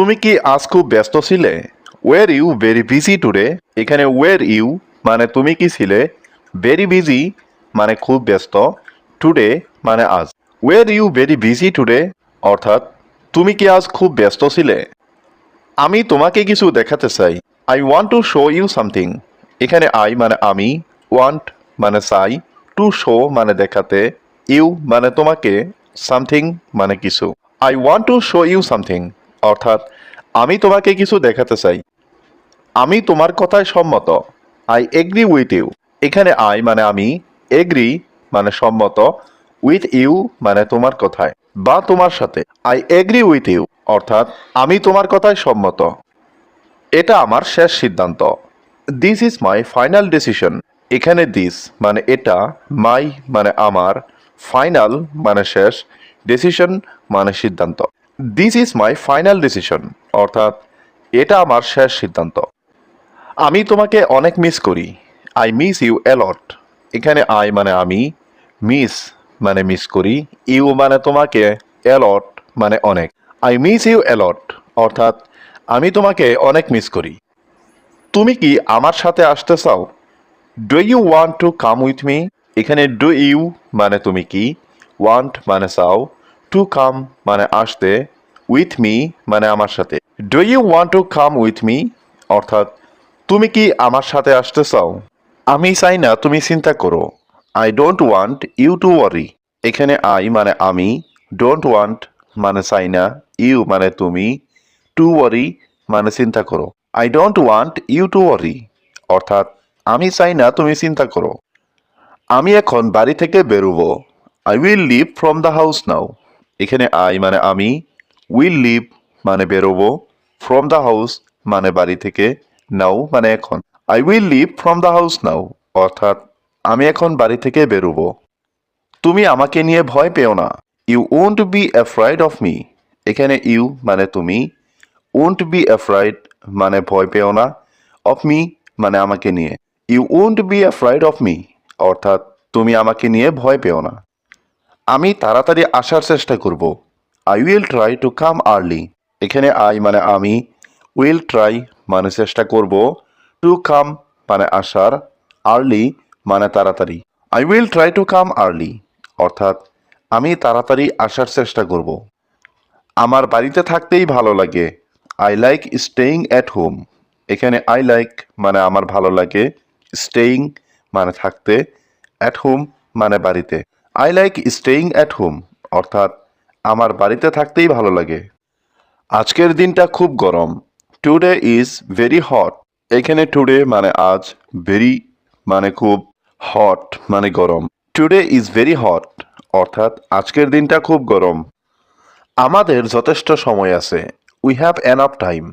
তুমি কি আজ খুব ব্যস্ত ছিলে? Were you very busy today এখানে ওয়ের ইউ মানে তুমি কি ছিলে? ভেরি বিজি মানে খুব ব্যস্ত। টুডে মানে আজ। Were you very busy today অর্থাৎ, তুমি কি আজ খুব ব্যস্ত ছিলে? আমি তোমাকে কিছু দেখাতে চাই। I want to show you something এখানে আই মানে আমি ওয়ান্ট মানে চাই। টু শো মানে দেখাতে। ইউ মানে তোমাকে সামথিং মানে কিছু। I want to show you something অর্থাৎ আমি তোমাকে কিছু দেখাতে চাই। আমি তোমার কথায় সম্মত। আই এগ্রি উইথ ইউ এখানে আই মানে আমি এগ্রি মানে সম্মত উইথ ইউ মানে তোমার কথায়, বা তোমার সাথে। আই এগ্রি উইথ ইউ অর্থাৎ আমি তোমার কথায় সম্মত। এটা আমার শেষ সিদ্ধান্ত। This is my final decision এখানে দিস মানে এটা মাই মানে আমার ফাইনাল মানে শেষ ডিসিশন মানে সিদ্ধান্ত। This is my final decision অর্থাৎ, এটা আমার শেষ সিদ্ধান্ত। আমি তোমাকে অনেক মিস করি। I miss you a lot এখানে আই মানে আমি মিস মানে মিস করি। ইউ মানে তোমাকে অ্যালট মানে অনেক। আই মিস ইউ অ্যালট অর্থাৎ, আমি তোমাকে অনেক মিস করি। তুমি কি আমার সাথে আসতে চাও? Do you want to come with me এখানে ডু ইউ মানে তুমি কি? ওয়ান্ট মানে চাও। টু কাম মানে আসতে উইথ মি মানে আমার সাথে। Do you want to come with me অর্থাৎ, তুমি কি আমার সাথে আসতে চাও? আমি চাই না, তুমি চিন্তা করো। I don't want you to worry এখানে আই মানে আমি ডোন্ট ওয়ান্ট মানে চাই না ইউ মানে তুমি টু ওয়ারি মানে চিন্তা করো। I don't want you to worry অর্থাৎ, আমি চাই না, তুমি চিন্তা করো। আমি এখন বাড়ি থেকে বেরোবো। I will leave from the house now এখানে আই মানে আমি উইল লিভ মানে বেরোবো ফ্রম দ্য হাউস মানে বাড়ি থেকে নাও মানে এখন। I will leave from the house now অর্থাৎ আমি এখন বাড়ি থেকে বেরোবো। তুমি আমাকে নিয়ে ভয় পেও না। You won't be afraid of me এখানে ইউ মানে তুমি। ওন্ট বি অ্যাফ্রাইড মানে ভয় পেও না। অফ মি মানে আমাকে নিয়ে। You won't be afraid of me অর্থাৎ তুমি আমাকে নিয়ে ভয় পেও না। আমি তাড়াতাড়ি আসার চেষ্টা করব। I will try to come early এখানে আই মানে আমি। উইল ট্রাই মানে চেষ্টা করব। টু কাম মানে আসার। আর্লি মানে তাড়াতাড়ি। I will try to come early অর্থাৎ আমি তাড়াতাড়ি আসার চেষ্টা করব। আমার বাড়িতে থাকতেই ভালো লাগে। I like staying at home এখানে আই লাইক মানে আমার ভালো লাগে। স্টেইং মানে থাকতে। অ্যাট হোম মানে বাড়িতে। I like staying at home অর্থাৎ আমার বাড়িতে থাকতেই ভালো লাগে। আজকের দিনটা খুব গরম। টুডে ইজ ভেরি হট এখানে টুডে মানে আজ ভেরি মানে খুব হট মানে গরম। টুডে ইজ ভেরি হট অর্থাৎ আজকের দিনটা খুব গরম। আমাদের যথেষ্ট সময় আছে। উই হ্যাভ এনাফ টাইম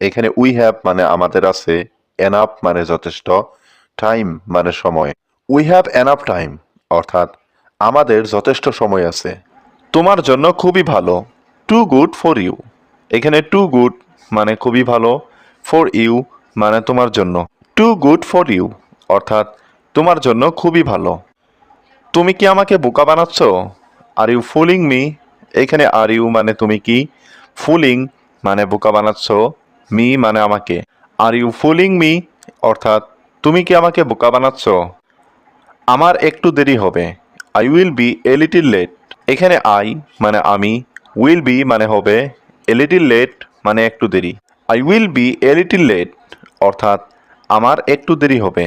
এখানে উই হ্যাভ মানে আমাদের আছে এনাফ মানে যথেষ্ট টাইম মানে সময়। উই হ্যাভ এনাফ টাইম অর্থাৎ আমাদের যথেষ্ট সময় আছে। তোমার জন্য খুবই ভালো। টু গুড ফর ইউ এখানে টু গুড মানে খুবই ভালো। ফর ইউ মানে তোমার জন্য। টু গুড ফর ইউ অর্থাৎ তোমার জন্য খুবই ভালো। তুমি কি আমাকে বোকা বানাচ্ছ? আর ইউ ফুলিং মি এখানে আর ইউ মানে তুমি কি? ফুলিং মানে বোকা বানাচ্ছ। মি মানে আমাকে। আর ইউ ফুলিং মি অর্থাৎ তুমি কি আমাকে বোকা বানাচ্ছ? আমার একটু দেরি হবে। I will be a little late এখানে আই মানে আমি উইল বি মানে হবে এ লিটিল লেট মানে একটু দেরি। I will be a little late অর্থাৎ আমার একটু দেরি হবে।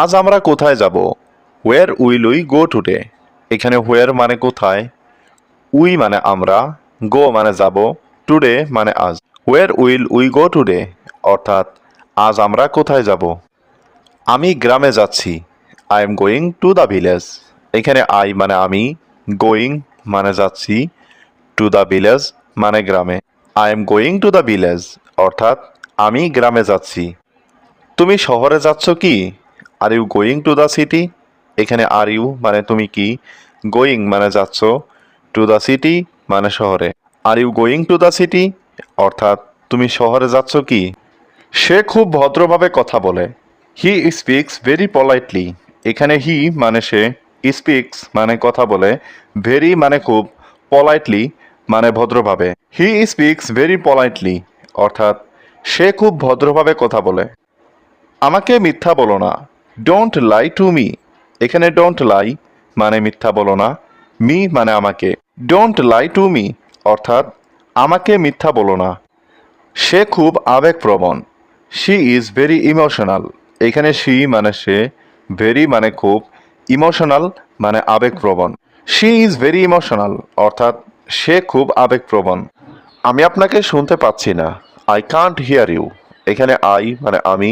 আজ আমরা কোথায় যাব? Where will we go today এখানে হোয়ার মানে কোথায়? উই মানে আমরা গো মানে যাব টুডে মানে আজ। Where will we go today অর্থাৎ আজ আমরা কোথায় যাব? আমি গ্রামে যাচ্ছি। I am going to the village এখানে আই মানে আমি গোয়িং মানে যাচ্ছি টু দ্য ভিলেজ মানে গ্রামে। I am going to the village অর্থাৎ আমি গ্রামে যাচ্ছি। তুমি শহরে যাচ্ছ কি? Are you going to the city এখানে আর ইউ মানে তুমি কি? গোয়িং মানে যাচ্ছ টু দ্য সিটি মানে শহরে। Are you going to the city অর্থাৎ তুমি শহরে যাচ্ছ কি? সে খুব ভদ্রভাবে কথা বলে। হি স্পিক্স ভেরি পলাইটলি এখানে হি মানে সে। স্পিক্স মানে কথা বলে ভেরি মানে খুব পলাইটলি মানে ভদ্রভাবে। হি স্পিক্স ভেরি পলাইটলি অর্থাৎ সে খুব ভদ্রভাবে কথা বলে। আমাকে মিথ্যা বলো না ডোন্ট লাই টু মি এখানে ডোন্ট লাই মানে মিথ্যা বলো না মি মানে আমাকে। ডোন্ট লাই টু মি অর্থাৎ আমাকে মিথ্যা বলো না। সে খুব আবেগপ্রবণ। শি ইজ ভেরি ইমোশনাল এখানে শি মানে সে ভেরি মানে খুব ইমোশনাল মানে আবেগপ্রবণ। শি ইজ ভেরি ইমোশনাল অর্থাৎ সে খুব আবেগপ্রবণ। আমি আপনাকে শুনতে পাচ্ছি না। আই কান্ট হিয়ার ইউ এখানে আই মানে আমি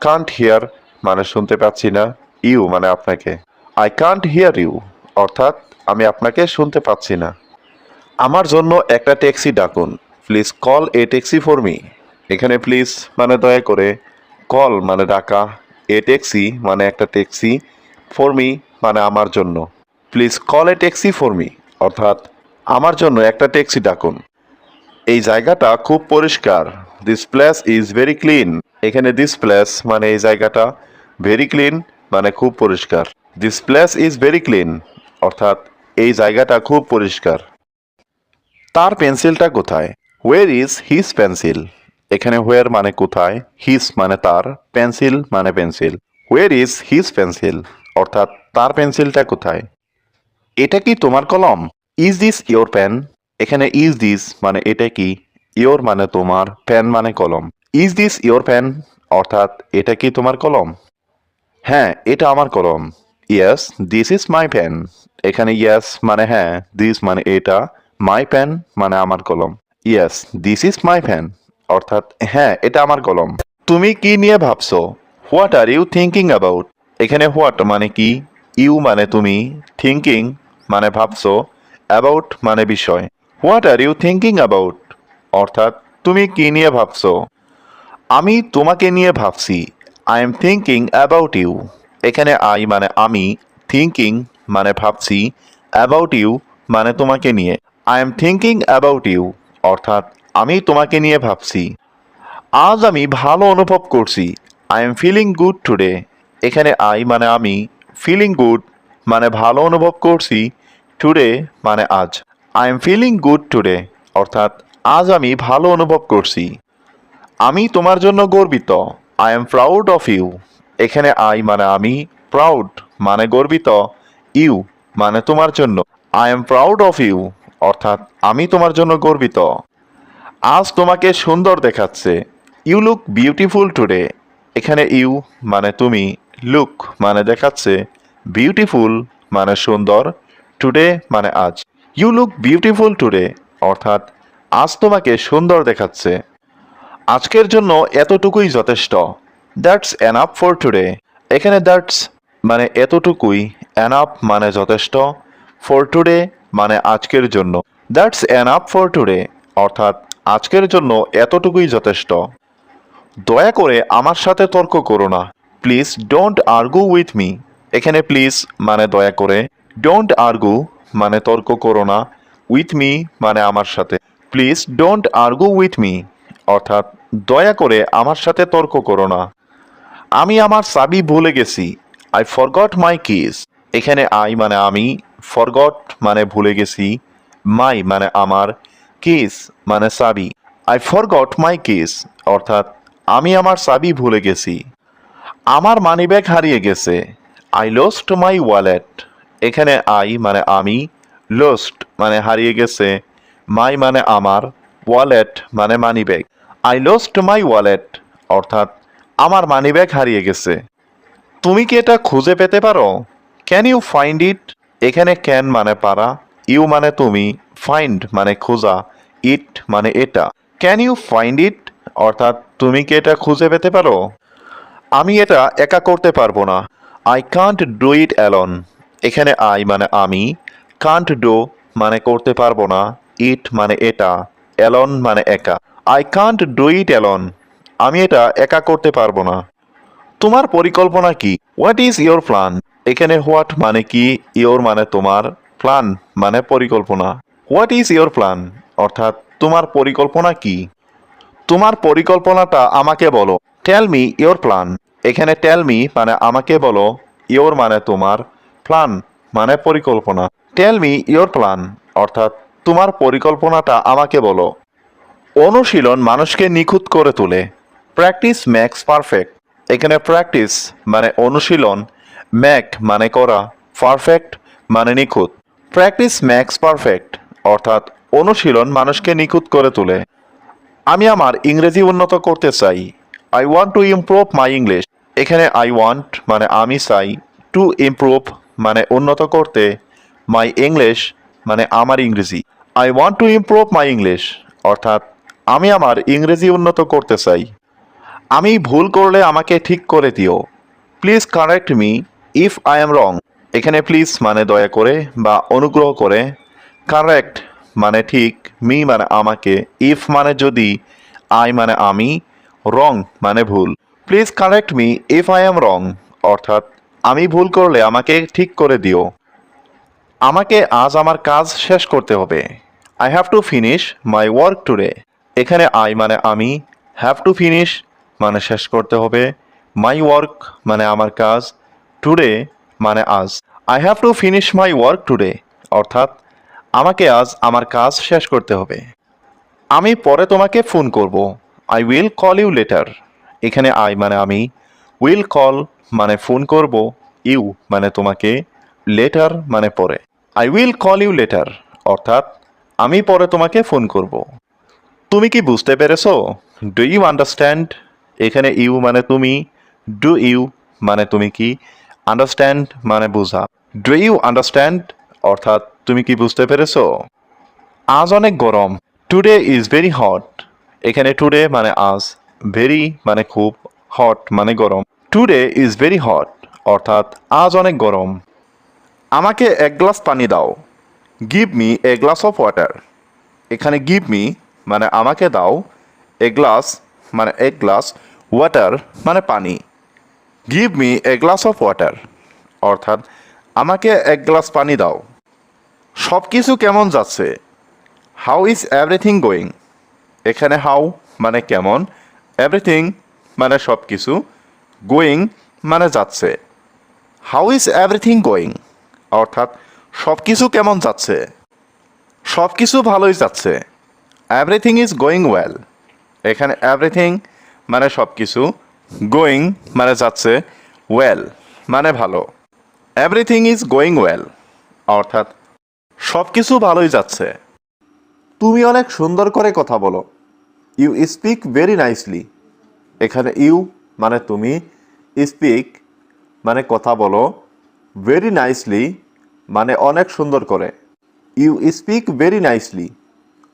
কান্ট হিয়ার মানে শুনতে পাচ্ছি না। ইউ মানে আপনাকে। আই কান্ট হিয়ার ইউ অর্থাৎ আমি আপনাকে শুনতে পাচ্ছি না। আমার জন্য একটা ট্যাক্সি ডাকুন। Please call a taxi for me এখানে প্লিজ মানে দয়া করে কল মানে ডাকা। এ ট্যাক্সি মানে একটা ট্যাক্সি ফর মি মানে আমার জন্য। Please call a taxi for me অর্থাৎ আমার জন্য একটা ট্যাক্সি ডাকুন। এই জায়গাটা খুব পরিষ্কার। This place is very clean এখানে দিস প্লেস মানে এই জায়গাটা ভেরি ক্লিন মানে খুব পরিষ্কার। This place is very clean অর্থাৎ এই জায়গাটা খুব পরিষ্কার। তার পেন্সিলটা কোথায়? ওয়ের ইজ হিজ পেন্সিল এখানে হোয়ার মানে কোথায়? হিজ মানে তার। পেন্সিল মানে pencil where is his pencil অর্থাৎ তার পেন্সিলটা কোথায়? এটা কি তোমার কলম? ইজ দিস ইয়োর পেন এখানে ইজ দিস মানে এটা কি? ইয়োর মানে তোমার পেন মানে কলম। ইজ দিস ইয়োর পেন অর্থাৎ এটা কি তোমার কলম? হ্যাঁ এটা আমার কলম। Yes this is my pen এখানে ইয়েস মানে হ্যাঁ দিস মানে এটা। মাই পেন মানে আমার কলম। Yes this is my pen অর্থাৎ হ্যাঁ এটা আমার কলম। তুমি কি নিয়ে ভাবছ? What are you thinking about এখানে হোয়াট মানে কি? ইউ মানে তুমি থিঙ্কিং মানে ভাবছ অ্যাবাউট মানে বিষয়। What are you thinking about অর্থাৎ তুমি কি নিয়ে ভাবছ? আমি তোমাকে নিয়ে ভাবছি I am thinking about you এখানে আই মানে আমি থিঙ্কিং মানে ভাবছি অ্যাবাউট ইউ মানে তোমাকে নিয়ে। I am thinking about you অর্থাৎ আমি তোমাকে নিয়ে ভাবছি। আজ আমি ভালো অনুভব করছি। I am feeling good today এখানে আই মানে আমি ফিলিং গুড মানে ভালো অনুভব করছি টুডে মানে আজ। I am feeling good today অর্থাৎ আজ আমি ভালো অনুভব করছি। আমি তোমার জন্য গর্বিত I am proud of you এখানে আই মানে আমি প্রাউড মানে গর্বিত ইউ মানে তোমার জন্য। I am proud of you অর্থাৎ আমি তোমার জন্য গর্বিত। আজ তোমাকে সুন্দর দেখাচ্ছে। ইউ লুক বিউটিফুল টুডে এখানে ইউ মানে তুমি লুক মানে দেখাচ্ছে বিউটিফুল মানে সুন্দর টুডে মানে আজ। ইউ লুক বিউটিফুল টুডে অর্থাৎ আজ তোমাকে সুন্দর দেখাচ্ছে। আজকের জন্য এতটুকুই যথেষ্ট। দ্যাটস এনাফ ফর টুডে এখানে দ্যাটস মানে এতটুকুই এনাফ মানে যথেষ্ট। ফর টুডে মানে আজকের জন্য। দ্যাটস এনাফ ফর টুডে অর্থাৎ আজকের জন্য এতটুকুই যথেষ্ট। দয়া করে আমার সাথে তর্ক করো না। Please don't argue with me এখানে প্লিজ মানে দয়া করে। ডোন্ট আর্গু মানে তর্ক করো না। উইথ মি মানে আমার সাথে। Please don't argue with me অর্থাৎ দয়া করে আমার সাথে তর্ক করো না। আমি আমার চাবি ভুলে গেছি। আই ফরগট মাই কিস এখানে আই মানে আমি ফরগট মানে ভুলে গেছি। মাই মানে আমার কিস মানে চাবি। আই ফরগট মাই কিস অর্থাৎ আমি আমার চাবি ভুলে গেছি। আমার মানিব্যাগ হারিয়ে গেছে। আই লস্ট মাই ওয়ালেট এখানে আই মানে আমি লস্ট মানে হারিয়ে গেছে। মাই মানে আমার ওয়ালেট মানে money bag. I lost my wallet অর্থাৎ, আমার মানিব্যাগ হারিয়ে গেছে। তুমি কি এটা খুঁজে পেতে পারো? ক্যান ইউ ফাইন্ড ইট এখানে ক্যান মানে পারা ইউ মানে তুমি ফাইন্ড মানে খোঁজা ইট মানে এটা। ক্যান ইউ ফাইন্ড ইট অর্থাৎ, তুমি কি এটা খুঁজে পেতে পারো? আমি এটা একা করতে পারব না। I can't do it alone এখানে আই মানে আমি কান্ট ডু মানে করতে পারব না ইট মানে এটা অ্যালন মানে একা। I can't do it alone আমি এটা একা করতে পারব না। তোমার পরিকল্পনা কি? হোয়াট ইজ ইয়োর প্ল্যান এখানে হোয়াট মানে কি? ইয়োর মানে তোমার। প্ল্যান মানে পরিকল্পনা। হোয়াট ইজ ইয়োর প্ল্যান অর্থাৎ তোমার পরিকল্পনা কি? তোমার পরিকল্পনাটা আমাকে বলো। টেল মি ইয়োর প্ল্যান এখানে টেল মি মানে আমাকে বলো ইয়োর মানে তোমার প্ল্যান মানে পরিকল্পনা। টেল মি ইয়োর প্ল্যান অর্থাৎ তোমার পরিকল্পনাটা আমাকে বলো। অনুশীলন মানুষকে নিখুঁত করে তোলে। প্র্যাকটিস ম্যাক্স পারফেক্ট এখানে প্র্যাকটিস মানে অনুশীলন ম্যাক মানে করা পারফেক্ট মানে নিখুঁত। প্র্যাকটিস ম্যাক্স পারফেক্ট অর্থাৎ অনুশীলন মানুষকে নিখুঁত করে তোলে। আমি আমার ইংরেজি উন্নত করতে চাই। I want to improve my English এখানে আই ওয়ান্ট মানে আমি চাই টু ইমপ্রুভ মানে উন্নত করতে মাই ইংলিশ মানে আমার ইংরেজি। I want to improve my English অর্থাৎ আমি আমার ইংরেজি উন্নত করতে চাই। আমি ভুল করলে আমাকে ঠিক করে দিও। Please correct me if I am wrong এখানে প্লিজ মানে দয়া করে বা অনুগ্রহ করে। কারেক্ট মানে ঠিক মি মানে আমাকে ইফ মানে যদি আই মানে আমি রং মানে ভুল। Please correct me if I am wrong অর্থাৎ, আমি ভুল করলে আমাকে ঠিক করে দিও। আমাকে আজ আমার কাজ শেষ করতে হবে। I have to finish my work today এখানে আই মানে আমি হ্যাভ টু ফিনিশ মানে শেষ করতে হবে। মাই ওয়ার্ক মানে আমার কাজ। টুডে মানে আজ। I have to finish my work today অর্থাৎ, আমাকে আজ আমার কাজ শেষ করতে হবে। আমি পরে তোমাকে ফোন করব। I will call you later এখানে আই মানে আমি। উইল কল মানে ফোন করব। ইউ মানে তোমাকে। লেটার মানে পরে। I will call you later অর্থাৎ, আমি পরে তোমাকে ফোন করব। তুমি কি বুঝতে পেরেছ? ডু ইউ আন্ডারস্ট্যান্ড এখানে ইউ মানে তুমি। ডু ইউ মানে তুমি কি? আন্ডারস্ট্যান্ড মানে বোঝা। ডু ইউ আন্ডারস্ট্যান্ড অর্থাৎ, তুমি কি বুঝতে পেরেছ? আজ অনেক গরম। টুডে ইজ ভেরি হট এখানে টুডে মানে আজ ভেরি মানে খুব হট মানে গরম। টুডে ইজ ভেরি হট অর্থাৎ আজ অনেক গরম। আমাকে এক গ্লাস পানি দাও। Give me a glass of water এখানে গিভ মি মানে আমাকে দাও এ গ্লাস মানে এক গ্লাস ওয়াটার মানে পানি। Give me a glass of water অর্থাৎ আমাকে এক গ্লাস পানি দাও। সব কিছু কেমন যাচ্ছে? হাউ ইজ এভরিথিং গোয়িং এখানে হাউ মানে কেমন এভরিথিং মানে সব কিছু গোয়িং মানে যাচ্ছে। হাউ ইজ এভরিথিং গোয়িং অর্থাৎ সব কিছু কেমন যাচ্ছে? সব কিছু ভালোই যাচ্ছে। এভরিথিং ইজ গোয়িং ওয়েল এখানে এভরিথিং মানে সব কিছু গোয়িং মানে যাচ্ছে ওয়েল মানে ভালো। এভরিথিং ইজ গোয়িং ওয়েল অর্থাৎ সব কিছু ভালোই যাচ্ছে। তুমি অনেক সুন্দর করে কথা বলো। ইউ স্পিক ভেরি নাইসলি এখানে ইউ মানে তুমি। স্পিক মানে কথা বলো। ভেরি নাইসলি মানে অনেক সুন্দর করে। ইউ স্পিক ভেরি নাইসলি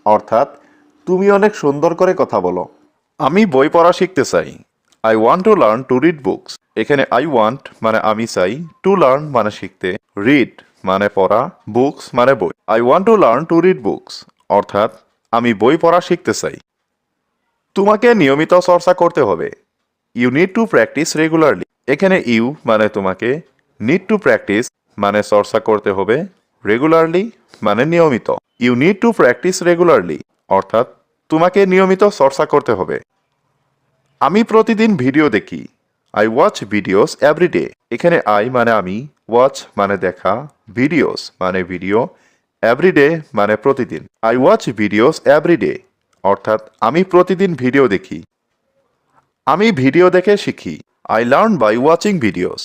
অর্থাৎ তুমি অনেক সুন্দর করে কথা বলো। আমি বই পড়া শিখতে চাই। I want to learn to read books এখানে আই ওয়ান্ট মানে আমি চাই টু লার্ন মানে শিখতে। রিড মানে পড়া। বুকস মানে বই। I want to learn to read books অর্থাৎ আমি বই পড়া শিখতে চাই। তোমাকে নিয়মিত চর্চা করতে হবে। You need to practice regularly এখানে ইউ মানে তোমাকে নিড টু প্র্যাকটিস মানে চর্চা করতে হবে রেগুলারলি মানে নিয়মিত। You need to practice regularly অর্থাৎ তোমাকে নিয়মিত চর্চা করতে হবে। আমি প্রতিদিন ভিডিও দেখি। I watch videos every day এখানে আই মানে আমি ওয়াচ মানে দেখা ভিডিওস মানে ভিডিও এভরিডে মানে প্রতিদিন। আই ওয়াচ ভিডিওস এভরিডে অর্থাৎ আমি প্রতিদিন ভিডিও দেখি। আমি ভিডিও দেখে শিখি। I learn by watching videos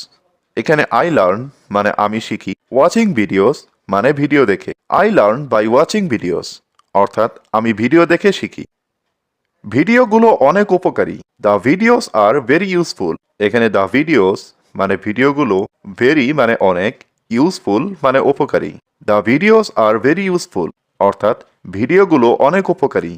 এখানে আই লার্ন মানে আমি শিখি। ওয়াচিং ভিডিওস মানে ভিডিও দেখে। I learn by watching videos অর্থাৎ আমি ভিডিও দেখে শিখি। ভিডিওগুলো অনেক উপকারী। The videos are very useful এখানে দ্য ভিডিওস মানে ভিডিওগুলো ভেরি মানে অনেক ইউজফুল মানে উপকারী। The videos are very useful অর্থাৎ ভিডিওগুলো অনেক উপকারী।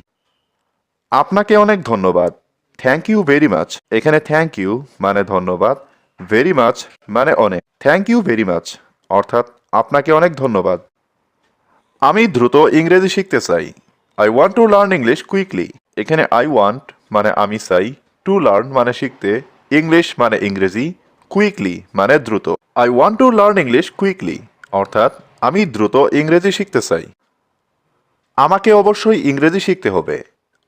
আপনাকে অনেক ধন্যবাদ। থ্যাংক ইউ ভেরি মাচ এখানে থ্যাংক ইউ মানে ধন্যবাদ। ভেরি মাচ মানে অনেক। থ্যাংক ইউ ভেরি মাচ অর্থাৎ আপনাকে অনেক ধন্যবাদ। আমি দ্রুত ইংরেজি শিখতে চাই। I want to learn English quickly এখানে আই ওয়ান্ট মানে আমি চাই। টু লার্ন মানে শিখতে। ইংলিশ মানে ইংরেজি। কুইকলি মানে দ্রুত। I want to learn English quickly অর্থাৎ আমি দ্রুত ইংরেজি শিখতে চাই। আমাকে অবশ্যই ইংরেজি শিখতে হবে।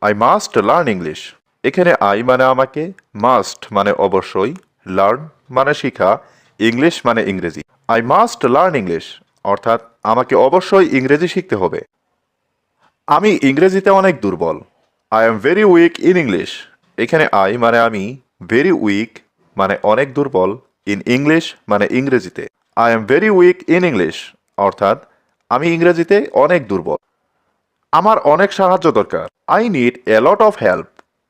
আই মাস্ট লার্ন ইংলিশ এখানে আই মানে আমাকে মাস্ট মানে অবশ্যই লার্ন মানে শিখা ইংলিশ মানে ইংরেজি। আই মাস্ট লার্ন ইংলিশ অর্থাৎ আমাকে অবশ্যই ইংরেজি শিখতে হবে। আমি ইংরেজিতে অনেক দুর্বল। I am very weak in English এখানে আই মানে আমি ভেরি উইক মানে অনেক দুর্বল ইন ইংলিশ মানে ইংরেজিতে। I am very weak in English অর্থাৎ আমি ইংরেজিতে অনেক দুর্বল। আমার অনেক সাহায্য দরকার। I need a lot of help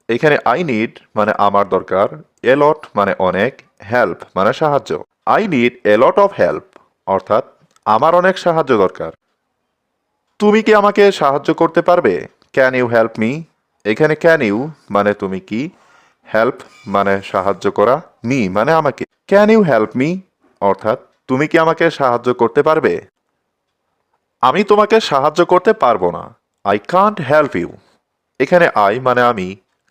এখানে আই নিড মানে আমার দরকার এ লট মানে অনেক হেল্প মানে সাহায্য। I need a lot of help অর্থাৎ আমার অনেক সাহায্য দরকার। তুমি কি আমাকে সাহায্য করতে পারবে? ক্যান ইউ হেল্প মি এখানে ক্যান ইউ মানে তুমি কি? হেল্প মানে সাহায্য করা। মি মানে আমাকে। ক্যান ইউ হেল্প মি অর্থাৎ তুমি কি আমাকে সাহায্য করতে পারবে? আমি তোমাকে সাহায্য করতে পারব না। আই কান্ট হেল্প ইউ এখানে আই মানে আমি।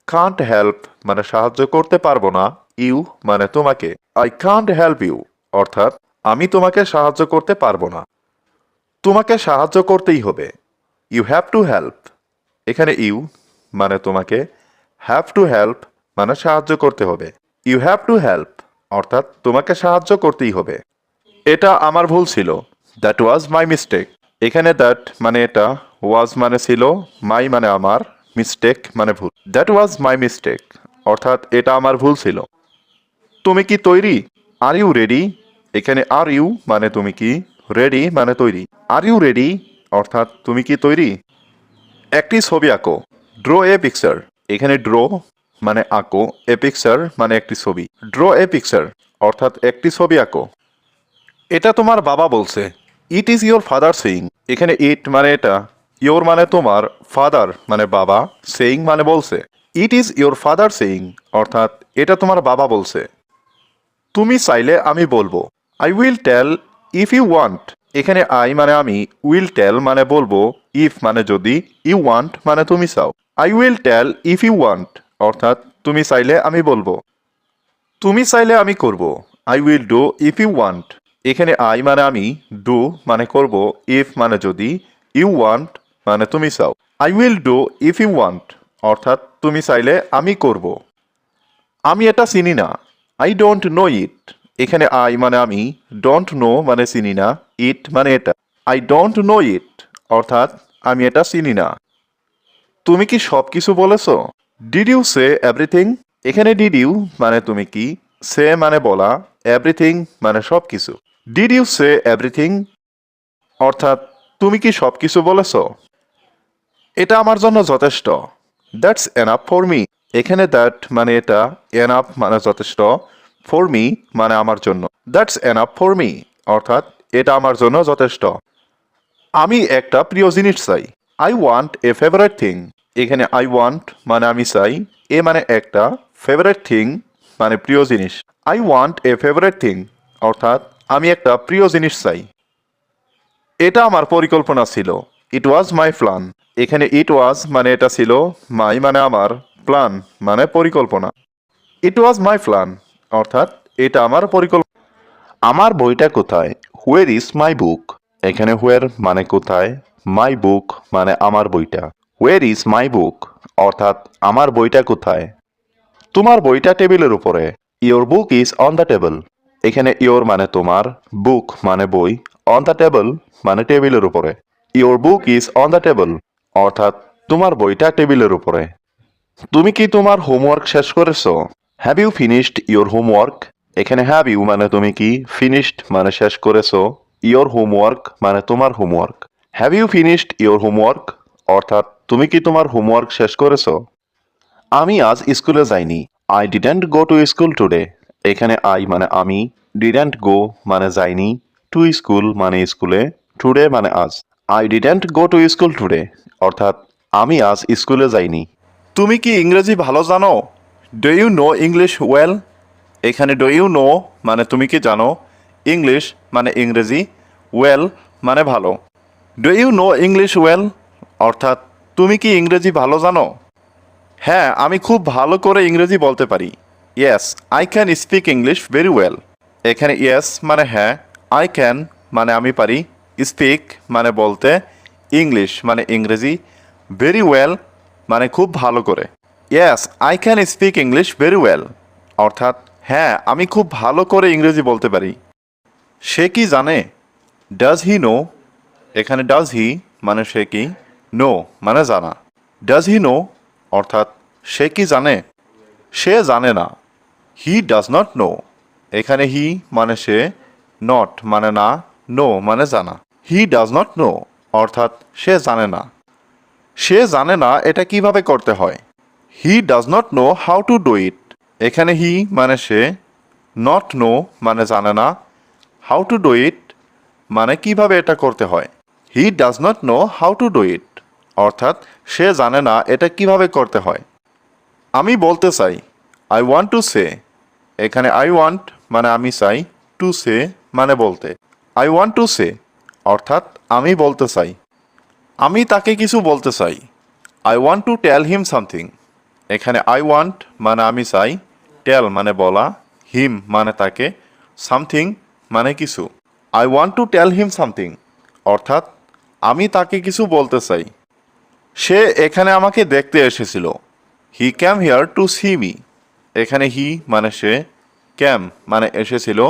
কান্ট হেল্প মানে সাহায্য করতে পারব না। ইউ মানে তোমাকে। আই কান্ট হেল্প ইউ অর্থাৎ আমি তোমাকে সাহায্য করতে পারব না। তোমাকে সাহায্য করতেই হবে। ইউ হ্যাভ টু হেল্প এখানে ইউ মানে তোমাকে। হ্যাভ টু হেল্প মানে সাহায্য করতে হবে। ইউ হ্যাভ টু হেল্প অর্থাৎ তোমাকে সাহায্য করতেই হবে। এটা আমার ভুল ছিল। দ্যাট ওয়াজ মাই মিস্টেক এখানে দ্যাট মানে এটা। ওয়াজ মানে ছিল মাই মানে আমার মিস্টেক মানে ভুল। দ্যাট ওয়াজ মাই মিস্টেক অর্থাৎ এটা আমার ভুল ছিল। তুমি কি তৈরি? আর ইউ রেডি এখানে আর ইউ মানে তুমি কি? রেডি মানে তৈরি। আর ইউ রেডি অর্থাৎ তুমি কি তৈরি? একটি ছবি আঁকো। ড্র এ পিকচার এখানে ড্র মানে আঁকো। এ পিকচার মানে একটি ছবি। ড্র এ পিকচার অর্থাৎ একটি ছবি আঁকো। এটা তোমার বাবা বলছে। It is your father saying এখানে ইট মানে এটা। ইয়োর মানে তোমার ফাদার মানে বাবা সেইং মানে বলছে। It is your father saying অর্থাৎ এটা তোমার বাবা বলছে। তুমি চাইলে আমি বলব। I will tell if you want এখানে আই মানে আমি উইল টেল মানে বলব ইফ মানে যদি ইউ ওয়ান্ট মানে তুমি চাও। I will tell if you want অর্থাৎ তুমি চাইলে আমি বলব। তুমি চাইলে আমি করব। I will do if you want এখানে আই মানে আমি ডু মানে করব ইফ মানে যদি ইউ ওয়ান্ট মানে তুমি চাও। I will do if you want অর্থাৎ তুমি চাইলে আমি করব। আমি এটা চিনি না। আই ডোন্ট নো ইট এখানে আই মানে আমি ডোন্ট নো মানে চিনি না ইট মানে এটা। আই ডোন্ট নো ইট অর্থাৎ আমি এটা চিনি না। তুমি কি সব কিছু বলেছ? ডিড ইউ সে এভরিথিং এখানে ডিড ইউ মানে তুমি কি? সে মানে বলা এভরিথিং মানে সব কিছু ডিড ইউ সে এভরিথিং অর্থাৎ তুমি কি সব কিছু বলেছ? এটা আমার জন্য যথেষ্ট। দ্যাটস এনাফ ফর মি এখানে দ্যাট মানে এটা এনাফ মানে যথেষ্ট ফর মি মানে আমার জন্য। দ্যাটস এনাফ ফর মি অর্থাৎ এটা আমার জন্য যথেষ্ট। আমি একটা প্রিয় জিনিস চাই। I want a favourite thing এখানে আই ওয়ান্ট মানে আমি চাই, এ মানে একটা ফেভারেট থিং মানে প্রিয় জিনিস। I want a favourite thing অর্থাৎ আমি একটা প্রিয় জিনিস চাই। এটা আমার পরিকল্পনা ছিল। ইট ওয়াজ মাই প্ল্যান এখানে ইট ওয়াজ মানে এটা ছিল মাই মানে আমার প্ল্যান মানে পরিকল্পনা। ইট ওয়াজ মাই প্ল্যান অর্থাৎ এটা আমার পরিকল্পনা আমার বইটা কোথায়? হুয়ের ইজ মাই বুক এখানে হুয়ের মানে কোথায়? মাই বুক মানে আমার বইটা। হুয়ের ইজ মাই বুক অর্থাৎ আমার বইটা কোথায়? তোমার বইটা টেবিলের উপরে। Your book is on the table এখানে ইয়োর মানে তোমার বুক মানে বই অন দ্য টেবিল মানে টেবিলের উপরে। Your book is on the table অর্থাৎ, তোমার বইটা টেবিলের উপরে। তুমি কি তোমার হোমওয়ার্ক শেষ করেছ? Have you finished your homework এখানে হ্যাভ ইউ মানে তুমি কি ফিনিশড মানে শেষ করেছ? ইয়োর হোমওয়ার্ক মানে তোমার homework have you finished your homework অর্থাৎ, তুমি কি তোমার হোমওয়ার্ক শেষ করেছ? আমি আজ স্কুলে যাইনি। I didn't go to school today এখানে আই মানে আমি ডিডেন্ট গো মানে যাইনি। টু স্কুল মানে স্কুলে টুডে মানে আজ। I didn't go to school today অর্থাৎ, আমি আজ স্কুলে যাইনি। তুমি কি ইংরেজি ভালো জানো? Do you know English well এখানে ডু ইউ নো মানে তুমি কি জানো? ইংলিশ মানে ইংরেজি ওয়েল মানে ভালো। Do you know English well অর্থাৎ, তুমি কি ইংরেজি ভালো জানো? হ্যাঁ আমি খুব ভালো করে ইংরেজি বলতে পারি। Yes I can speak English very well এখানে ইয়েস মানে হ্যাঁ আই ক্যান মানে আমি পারি। স্পিক মানে বলতে ইংলিশ মানে ইংরেজি ভেরি ওয়েল মানে খুব ভালো করে। Yes I can speak English very well অর্থাৎ হ্যাঁ আমি খুব ভালো করে ইংরেজি বলতে পারি। সে কি জানে? ডাজ হি নো এখানে ডাজ হি মানে সে কি? নো মানে জানা। ডাজ হি নো অর্থাৎ, সে কি জানে? সে জানে না। হি ডাজ নট নো এখানে হি মানে সে নট মানে না নো মানে জানা। হি ডাজ নট নো অর্থাৎ সে জানে না। সে জানে না এটা কীভাবে করতে হয়। He does not know how to do it এখানে হি মানে সে নট নো মানে জানে না। হাউ টু ডু ইট মানে কীভাবে এটা করতে হয়। He does not know how to do it অর্থাৎ সে জানে না এটা কীভাবে করতে হয়। আমি বলতে চাই আই ওয়ান্ট টু সে এখানে আই ওয়ান্ট মানে আমি চাই টু সে মানে বলতে। আই ওয়ান্ট টু সে অর্থাৎ আমি বলতে চাই। আমি তাকে কিছু বলতে চাই। I want to tell him something এখানে আই ওয়ান্ট মানে আমি চাই টেল মানে বলা হিম মানে তাকে সামথিং মানে কিছু। I want to tell him something অর্থাৎ আমি তাকে কিছু বলতে চাই। সে এখানে আমাকে দেখতে এসেছিল। He came here to see me এখানে হি মানে সে ক্যাম মানে এসেছিল।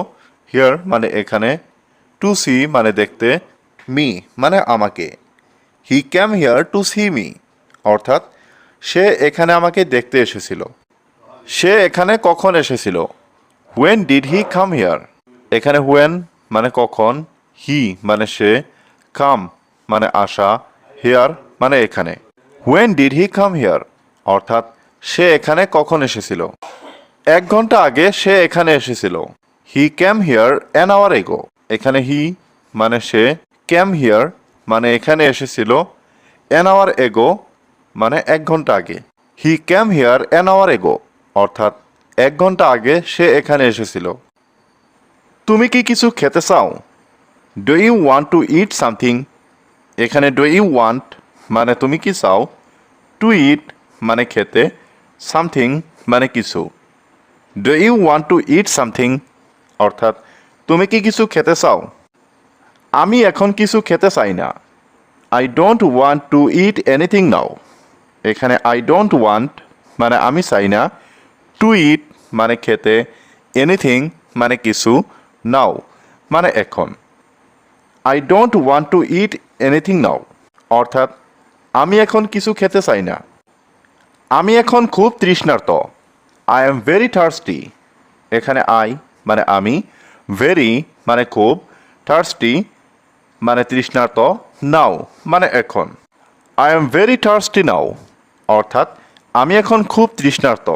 হিয়ার মানে এখানে টু সি মানে দেখতে। মি মানে আমাকে। He came here to see me অর্থাৎ সে এখানে আমাকে দেখতে এসেছিল। সে এখানে কখন এসেছিল? When did he come here এখানে হোয়েন মানে কখন? হি মানে সে। কাম মানে আসা। হিয়ার মানে এখানে। When did he come here অর্থাৎ সে এখানে কখন এসেছিল? এক ঘণ্টা আগে সে এখানে এসেছিল। He came here an hour ago এখানে হি মানে সে। ক্যাম হিয়ার মানে এখানে এসেছিল অ্যান আওয়ার এগো মানে এক ঘণ্টা আগে। He came here an hour ago অর্থাৎ এক ঘণ্টা আগে সে এখানে এসেছিল। তুমি কি কিছু খেতে চাও? Do you want to eat something এখানে ডু ইউ ওয়ান্ট মানে তুমি কি চাও? টু ইট মানে খেতে সামথিং মানে কিছু। Do you want to eat something অর্থাৎ, তুমি কি কিছু খেতে চাও? আমি এখন কিছু খেতে চাই না। I don't want to eat anything now এখানে আই ডোন্ট ওয়ান্ট মানে আমি চাই না। টু ইট মানে খেতে এনিথিং মানে কিছু নাও মানে এখন। I don't want to eat anything now অর্থাৎ আমি এখন কিছু খেতে চাই না। আমি এখন খুব তৃষ্ণার্ত। আই এম ভেরি থার্সটি এখানে আই মানে আমি ভেরি মানে খুব থার্সটি মানে তৃষ্ণার্ত নাও মানে এখন। I am very thirsty now অর্থাৎ আমি এখন খুব তৃষ্ণার্ত।